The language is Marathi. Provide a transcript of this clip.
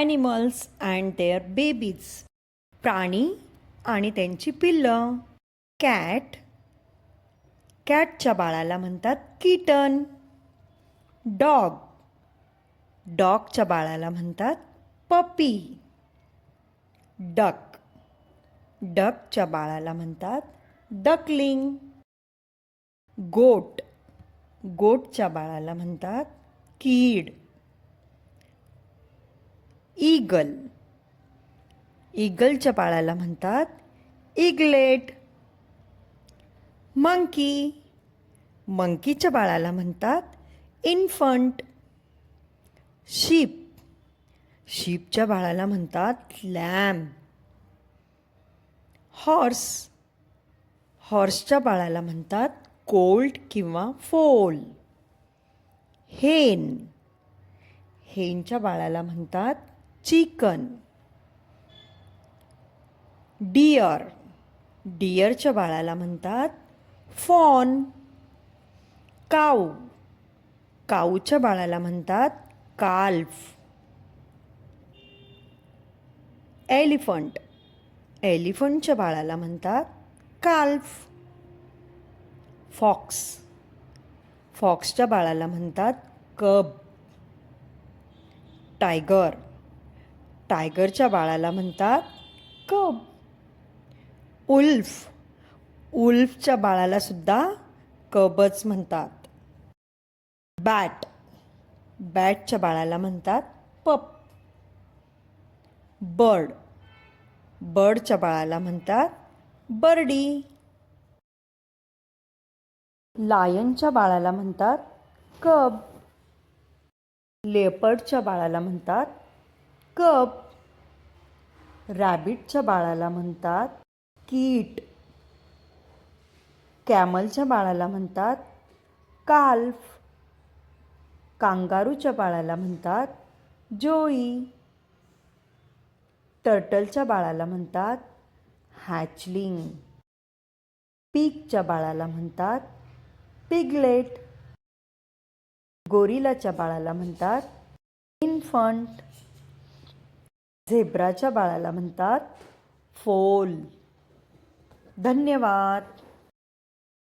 ॲनिमल्स अँड देअर बेबीज प्राणी आणि त्यांची पिल्लं. कॅट कॅटच्या बाळाला म्हणतात किटन. डॉग डॉगच्या बाळाला म्हणतात पपी डक डकच्या बाळाला म्हणतात डकलिंग गोट गोटच्या बाळाला म्हणतात कीड. ईगल. ईगलच्या बाळाला म्हणतात इगलेट. मंकी. मंकीच्या बाळाला म्हणतात इन्फंट. शीप. शीपच्या बाळाला म्हणतात लॅम. हॉर्स. हॉर्सच्या बाळाला म्हणतात कोल्ड किंवा फोल. हेन. हेनच्या बाळाला म्हणतात चिकन. डिअर. डिअरच्या बाळाला म्हणतात फॉन. काऊ. काऊच्या बाळाला म्हणतात काल्फ. एलिफंट. एलिफंटच्या बाळाला म्हणतात काल्फ. फॉक्स. फॉक्सच्या बाळाला म्हणतात कब. टायगर. टायगरच्या बाळाला म्हणतात कब? उल्फ. उल्फच्या बाळाला सुद्धा कबच म्हणतात. बॅट. बॅटच्या बाळाला म्हणतात पप. बर्ड. बर्डच्या बाळाला म्हणतात बर्डी. लायनच्या बाळाला म्हणतात कब. लेपर्डच्या बाळाला म्हणतात कप. रॅबिटच्या बाळाला म्हणतात कीट. कॅमलच्या बाळाला म्हणतात काल्फ. कांगारूच्या बाळाला म्हणतात जोई. टर्टलच्या बाळाला म्हणतात हॅचलिंग. पीकच्या बाळाला म्हणतात पिगलेट. गोरिलाच्या बाळाला म्हणतात इन्फंट. झेब्राच्या बाळाला म्हणतात फोल. धन्यवाद.